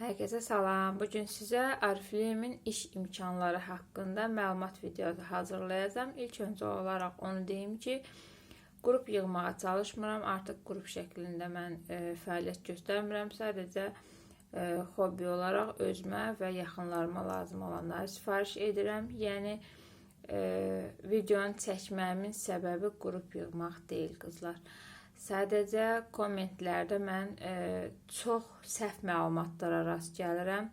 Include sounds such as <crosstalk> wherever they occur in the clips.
Herkese salam. Bugün sizə Ariflemin iş imkanları haqqında məlumat videosu hazırlayacağım. İlk öncə olaraq onu deyim ki, qrup yığmağa çalışmıram. Artıq qrup şəklində mən e, fəaliyyət göstərmirəm. Sadəcə e, hobbi olaraq özümə və yaxınlarıma lazım olanları sifariş edirəm. Yəni e, videonu çəkməyimin səbəbi qrup yığmaq deyil, qızlar. Sadəcə kommentlərdə mən e, çox səhv məlumatlara rast gəlirəm.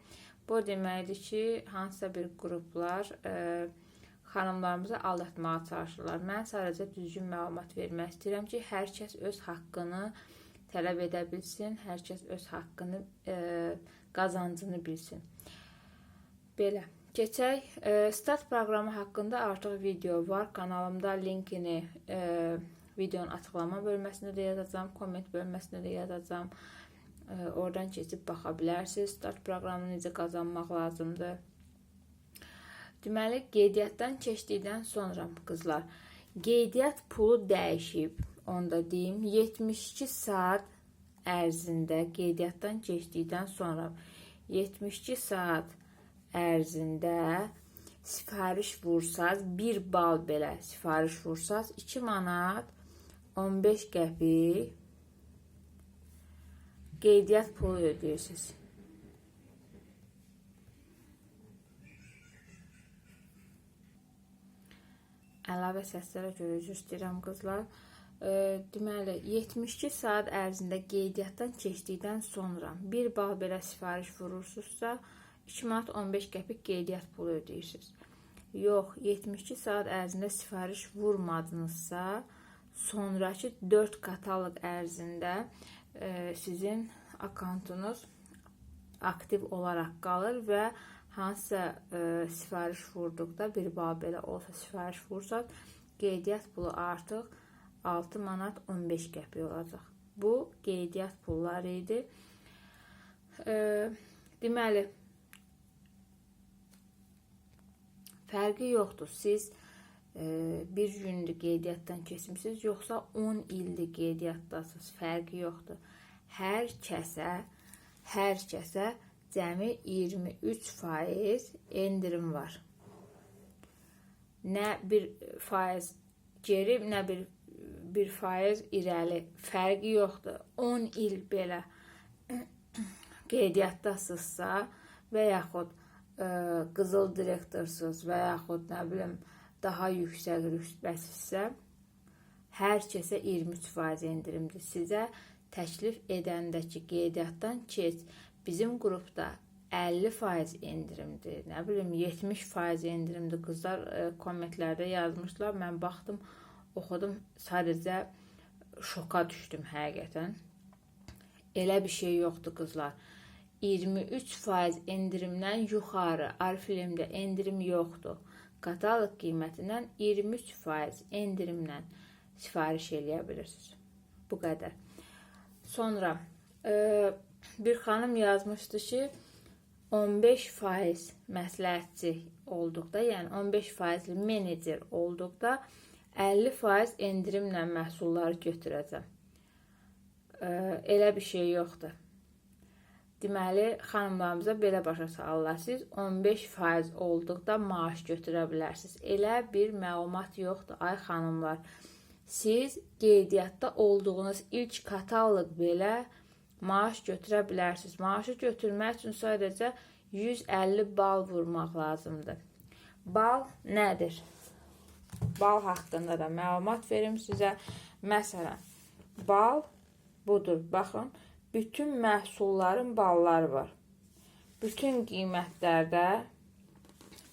Bu deməkdir ki, hansısa bir qruplar e, xanımlarımızı aldatmağa çalışırlar. Mən sadəcə düzgün məlumat vermək istəyirəm ki, hər kəs öz haqqını tələb edə bilsin, hər kəs öz haqqını e, qazancını bilsin. Belə. Keçək. E, Start proqramı haqqında artıq video var. Kanalımda linkini e, videonun açıqlama bölməsində də yazacağam, komment bölməsində də yazacağam. Oradan keçib baxa bilərsiniz. Start proqramını necə qazanmaq lazımdır. Deməli, qeydiyyatdan keçdikdən sonra qızlar, qeydiyyat pulu dəyişib. Onu da deyim, 72 saat ərzində qeydiyyatdan keçdikdən sonra 72 saat ərzində sifariş vursaz 1 bal belə sifariş vursaz 2 manat 15 qəpik qeydiyyat pulu ödəyirsiniz. Əlavə səslərə görə üzr istəyirəm qızlar. Deməli 72 saat ərzində qeydiyyatdan keçdikdən sonra 1 bal belə sifariş vurursunuzsa 2 manat 15 qəpik qeydiyyat pulu ödəyirsiniz. Yox, 72 saat ərzində sifariş vurmadınızsa, sonrakı 4 kataloq ərzində e, sizin akkauntunuz aktiv olaraq qalır və hansısa e, sifariş vurduqda bir bal olsa sifariş vursaq, qeydiyyat pulu artıq 6 manat 15 qəpik olacaq. Bu qeydiyyat pulları idi. E, deməli fərqi yoxdur. Siz e, bir gündür qeydiyyatdan keçmisiniz, yoxsa 10 ildir qeydiyyatdasınız, fərqi yoxdur. Hər kəsə, hər kəsə cəmi 23% endirim var. Nə bir faiz geri, nə bir bir faiz irəli fərqi yoxdur. 10 il belə <coughs> qeydiyyatdasınızsa və yaxud ə, qızıl direktorsuz və yaxud nə bilim daha yüksək rütbəsinizsə hər kəsə 23% endirimdir. Sizə təklif edəndəki qeydiyyatdan keç. Bizim qrupda 50% endirimdir. Nə bilim 70% endirimdir. Qızlar e, kommentlərdə yazmışlar. Mən baxdım, oxudum, sadəcə şoka düşdüm həqiqətən. Elə bir şey yoxdur qızlar. 23% endirimdən yuxarı Arfilimdə endirim yoxdur katalog qiymətindən 23% endirimlə sifariş eləyə bilirsiniz. Bu qədər. Sonra e, bir xanım yazmışdı ki 15% məsləhətçi olduqda, yəni 15%li menecer olduqda 50% endirimlə məhsulları götürəcəm. E, elə bir şey yoxdur. Deməli, xanımlarımıza belə başa salırlar. Siz 15% olduqda maaş götürə bilərsiniz. Elə bir məlumat yoxdur, ay xanımlar. Siz qeydiyyatda olduğunuz ilk kataloq belə maaş götürə bilərsiniz. Maaşı götürmək üçün sadəcə 150 bal vurmaq lazımdır. Bal nədir? Bal haqqında da məlumat verim sizə. Məsələn, bal budur. Baxın, bütün məhsulların balları var. Bütün qiymətlərdə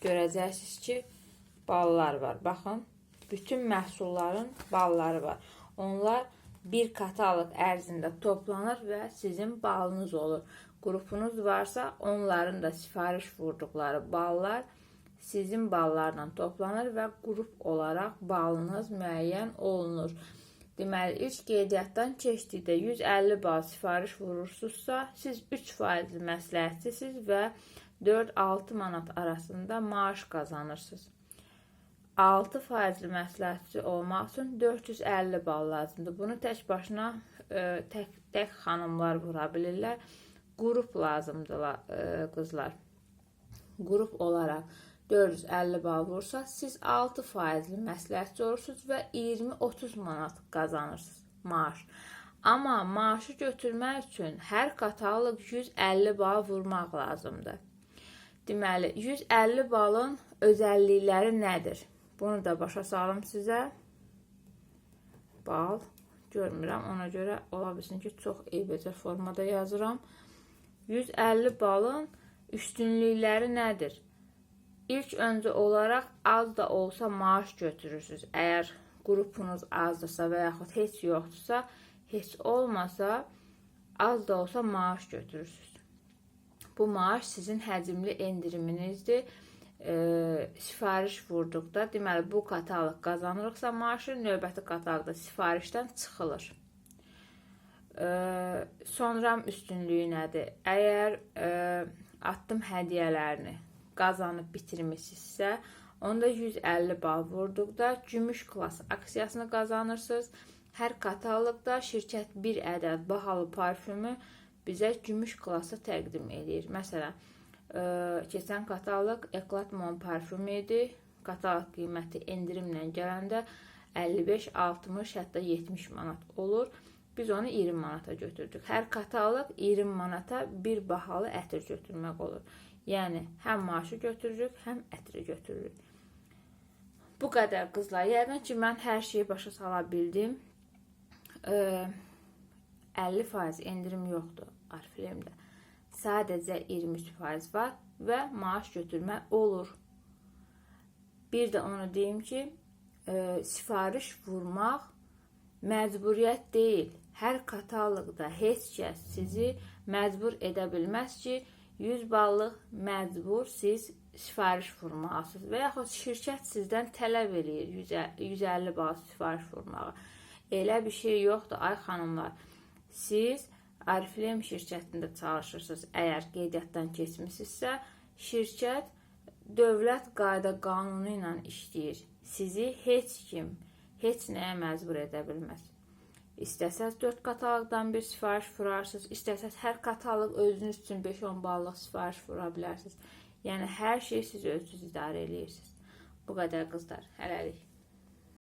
görəcəksiniz ki, ballar var. Baxın, bütün məhsulların balları var. Onlar bir kataloq ərzində toplanır və sizin balınız olur. Qrupunuz varsa, onların da sifariş vurduqları ballar sizin ballarla toplanır və qrup olaraq balınız müəyyən olunur. Deməli, ilk qeydiyyatdan keçdikdə 150 bal sifariş vurursunuzsa, siz 3% məsləhətçisiz və 4-6 manat arasında maaş qazanırsınız. 6 faizli məsləhətçi olmaq üçün 450 bal lazımdır. Bunu tək başına ə, e, tək tək xanımlar vura bilirlər. Qrup lazımdır la- e, qızlar. Qrup olaraq 450 bal vursa, siz 6 faizli məsləhətçi olursunuz və 20-30 manat qazanırsınız maaş. Amma maaşı götürmək üçün hər kataloq 150 bal vurmaq lazımdır. Deməli, 150 balın özəllikləri nədir? Bunu da başa salım sizə. Bal görmürəm, ona görə ola bilsin ki, çox EBC formada yazıram. 150 balın üstünlükləri nədir? İlk öncə olaraq az da olsa maaş götürürsüz. Əgər qrupunuz azdırsa və yaxud heç yoxdursa, heç olmasa az da olsa maaş götürürsüz. Bu maaş sizin həcmli endiriminizdir. E, sifariş vurduqda, deməli bu kataloq qazanırıqsa maaşı növbəti kataloqda sifarişdən çıxılır. E, sonra üstünlüyü nədir? Əgər e, atdım hədiyyələrini qazanıb bitirmisinizsə, onda 150 bal vurduqda gümüş klass aksiyasını qazanırsınız. Hər kataloqda şirkət bir ədəd bahalı parfümü bizə gümüş klassa təqdim edir. Məsələn, ə, keçən kataloq Eclat Mon parfümü idi. Kataloq qiyməti endirimlə gələndə 55, 60, hətta 70 manat olur. Biz onu 20 manata götürdük. Hər kataloq 20 manata bir bahalı ətir götürmək olur. Yəni həm maaşı götürürük, həm ətri götürürük. Bu qədər qızlar. Yəqin ki, mən hər şeyi başa sala bildim. Ə, 50% endirim yoxdur Ariflemdə. Sadəcə 23% var və maaş götürmə olur. Bir də onu deyim ki, ə, sifariş vurmaq məcburiyyət deyil. Hər kataloqda heç kəs sizi məcbur edə bilməz ki, 100 ballıq məcbur siz sifariş vurmalısınız və yaxud şirkət sizdən tələb eləyir 150 bal sifariş vurmağı. Elə bir şey yoxdur ay xanımlar. Siz Ariflem şirkətində çalışırsınız. Əgər qeydiyyatdan keçmisinizsə, şirkət dövlət qayda qanunu ilə işləyir. Sizi heç kim heç nəyə məcbur edə bilməz. İstəsəz 4 kataloqdan bir sifariş vurarsınız, istəsəz hər kataloq özünüz üçün 5-10 ballıq sifariş vura bilərsiniz. Yəni hər şeyi siz özünüz idarə edirsiniz. Bu qədər qızlar. Hələlik.